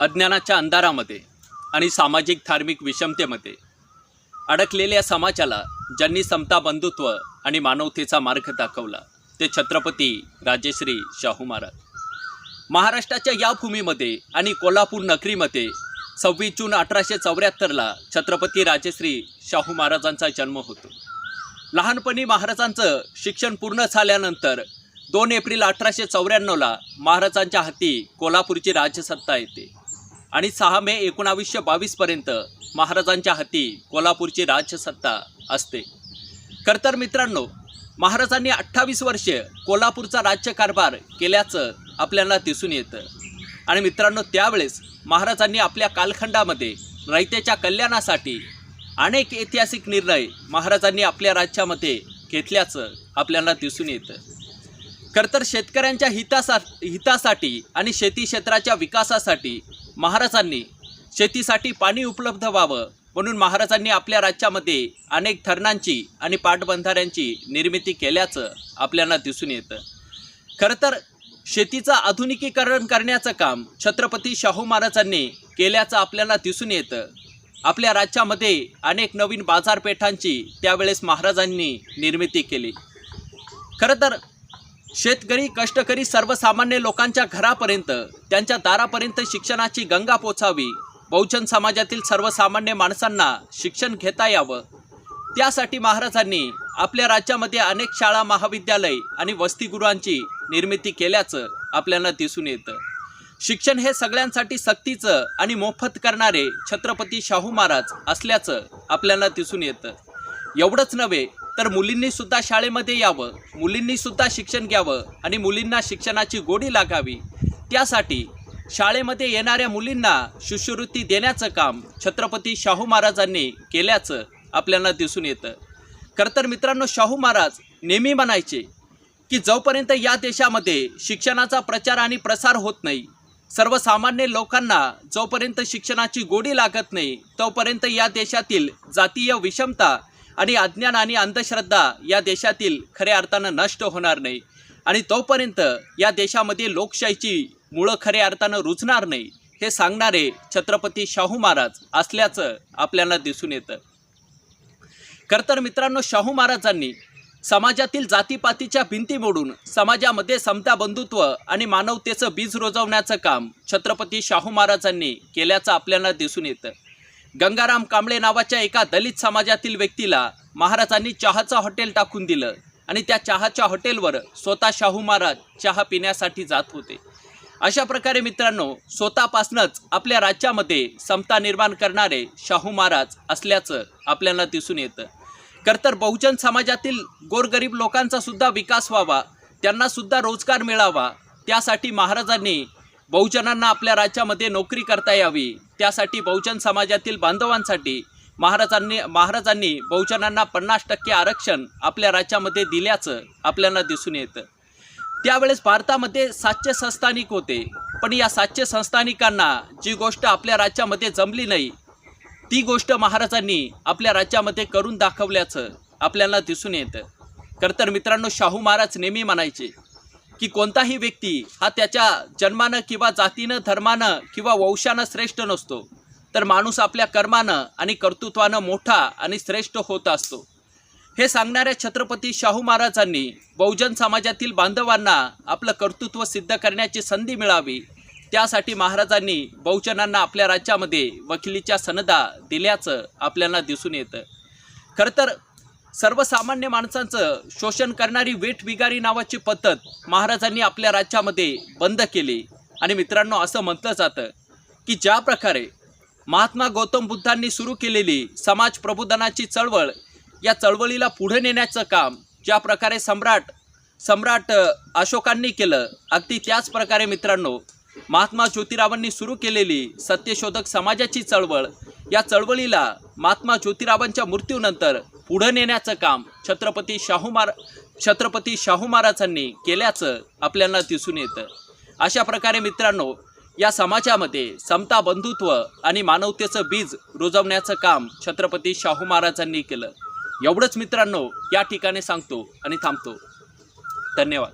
अज्ञानाच्या अंधारामध्ये आणि सामाजिक धार्मिक विषमतेमध्ये अडकलेल्या समाजाला ज्यांनी समता बंधुत्व आणि मानवतेचा मार्ग दाखवला ते छत्रपती राजेश्री शाहू महाराज. महाराष्ट्राच्या या भूमीमध्ये आणि कोल्हापूर नगरीमध्ये सव्वीस जून अठराशे चौऱ्याहत्तरला छत्रपती राजेश्री शाहू महाराजांचा जन्म होतो. लहानपणी महाराजांचं शिक्षण पूर्ण झाल्यानंतर दोन एप्रिल अठराशे चौऱ्याण्णवला महाराजांच्या हाती कोल्हापूरची राजसत्ता येते. आणि सहा मे एकोणावीसशे बावीसपर्यंत महाराजांच्या हाती कोल्हापूरची राज्यसत्ता असते. खरं तर मित्रांनो महाराजांनी अठ्ठावीस वर्षे कोल्हापूरचा राज्यकारभार केल्याचं आपल्याला दिसून येतं. आणि मित्रांनो त्यावेळेस महाराजांनी आपल्या कालखंडामध्ये रयतेच्या कल्याणासाठी अनेक ऐतिहासिक निर्णय महाराजांनी आपल्या राज्यामध्ये घेतल्याचं आपल्याला दिसून येतं. खरं तर शेतकऱ्यांच्या हितासा हितासाठी आणि शेती क्षेत्राच्या विकासासाठी महाराजांनी शेतीसाठी पाणी उपलब्ध व्हावं म्हणून महाराजांनी आपल्या राज्यामध्ये अनेक धरणांची आणि पाटबंधाऱ्यांची निर्मिती केल्याचं आपल्याला दिसून येतं. खरं तर शेतीचं आधुनिकीकरण करण्याचं काम छत्रपती शाहू महाराजांनी केल्याचं आपल्याला दिसून येतं. आपल्या राज्यामध्ये अनेक नवीन बाजारपेठांची त्यावेळेस महाराजांनी निर्मिती केली. खरं तर शेतकरी कष्टकरी सर्वसामान्य लोकांच्या घरापर्यंत त्यांच्या दारापर्यंत शिक्षणाची गंगा पोचावी. बहुजन समाजातील सर्वसामान्य माणसांना शिक्षण घेता यावं. त्यासाठी महाराजांनी आपल्या राज्यामध्ये अनेक शाळा महाविद्यालय आणि वसतिगृहांची निर्मिती केल्याचं आपल्याला दिसून येतं. शिक्षण हे सगळ्यांसाठी सक्तीचं आणि मोफत करणारे छत्रपती शाहू महाराज असल्याचं आपल्याला दिसून येतं. एवढंच नव्हे तर मुलींनी सुद्धा शाळेमध्ये यावं मुलींनी सुद्धा शिक्षण घ्यावं आणि मुलींना शिक्षणाची गोडी लागावी. त्यासाठी शाळेमध्ये येणाऱ्या मुलींना शिष्यवृत्ती देण्याचं काम छत्रपती शाहू महाराजांनी केल्याचं आपल्याला दिसून येतं. खरं तर मित्रांनो शाहू महाराज नेहमी म्हणायचे की जोपर्यंत या देशामध्ये शिक्षणाचा प्रचार आणि प्रसार होत नाही सर्वसामान्य लोकांना जोपर्यंत शिक्षणाची गोडी लागत नाही तोपर्यंत या देशातील जातीय विषमता आणि अज्ञान आणि अंधश्रद्धा या देशातील खऱ्या अर्थानं नष्ट होणार नाही. आणि तोपर्यंत या देशामध्ये लोकशाहीची मुळं खऱ्या अर्थानं रुजणार नाही हे सांगणारे छत्रपती शाहू महाराज असल्याचं आपल्याला दिसून येतं. खरं तर मित्रांनो शाहू महाराजांनी समाजातील जातीपातीच्या भिंती मोडून समाजामध्ये समता बंधुत्व आणि मानवतेचं बीज रोजवण्याचं काम छत्रपती शाहू महाराजांनी केल्याचं आपल्याला दिसून येतं. गंगाराम कांबळे नावाच्या एका दलित समाजातील व्यक्तीला महाराजांनी चहाचं हॉटेल टाकून दिलं आणि त्या चहाच्या हॉटेलवर स्वतः शाहू महाराज चहा पिण्यासाठी जात होते. अशा प्रकारे मित्रांनो स्वतःपासूनच आपल्या राज्यामध्ये समता निर्माण करणारे शाहू महाराज असल्याचं आपल्याला दिसून येतं. खरं तर बहुजन समाजातील गोरगरीब लोकांचा सुद्धा विकास व्हावा त्यांना सुद्धा रोजगार मिळावा त्यासाठी महाराजांनी बहुजनांना आपल्या राज्यामध्ये नोकरी करता यावी. त्यासाठी बहुजन समाजातील बांधवांसाठी महाराजांनी महाराजांनी बहुजनांना पन्नास टक्के आरक्षण आपल्या राज्यामध्ये दिल्याचं आपल्याला दिसून येतं. त्यावेळेस भारतामध्ये सातशे संस्थानिक होते. पण या सातशे संस्थानिकांना जी गोष्ट आपल्या राज्यामध्ये जमली नाही ती गोष्ट महाराजांनी आपल्या राज्यामध्ये करून दाखवल्याचं आपल्याला दिसून येतं. खरं तर मित्रांनो शाहू महाराज नेहमी म्हणायचे की कोणताही व्यक्ती हा त्याच्या जन्मानं किंवा जातीनं धर्मानं किंवा वंशानं श्रेष्ठ नसतो. तर माणूस आपल्या कर्मानं आणि कर्तृत्वानं मोठा आणि श्रेष्ठ होत असतो. हे सांगणाऱ्या छत्रपती शाहू महाराजांनी बहुजन समाजातील बांधवांना आपलं कर्तृत्व सिद्ध करण्याची संधी मिळावी त्यासाठी महाराजांनी बहुजनांना आपल्या राज्यामध्ये वकिलीच्या सनदा दिल्याचं आपल्याला दिसून येतं. खरं तर सर्वसामान्य माणसांचं शोषण करणारी वेठबिगारी नावाची पद्धत महाराजांनी आपल्या राज्यामध्ये बंद केली. आणि मित्रांनो असं म्हटलं जातं की ज्या प्रकारे महात्मा गौतम बुद्धांनी सुरू केलेली समाज प्रबोधनाची चळवळ या चळवळीला पुढे नेण्याचं काम ज्या प्रकारे सम्राट सम्राट अशोकांनी केलं अगदी त्याच प्रकारे मित्रांनो महात्मा ज्योतिरावांनी सुरू केलेली सत्यशोधक समाजाची चळवळ या चळवळीला महात्मा ज्योतिरावांच्या मृत्यूनंतर पुढं नेण्याचं काम छत्रपती शाहू मार छत्रपती शाहू महाराजांनी केल्याचं आपल्याला दिसून येतं. अशा प्रकारे मित्रांनो या समाजामध्ये समता बंधुत्व आणि मानवतेचं बीज रुजवण्याचं काम छत्रपती शाहू महाराजांनी केलं. एवढंच मित्रांनो या ठिकाणी सांगतो आणि थांबतो. धन्यवाद.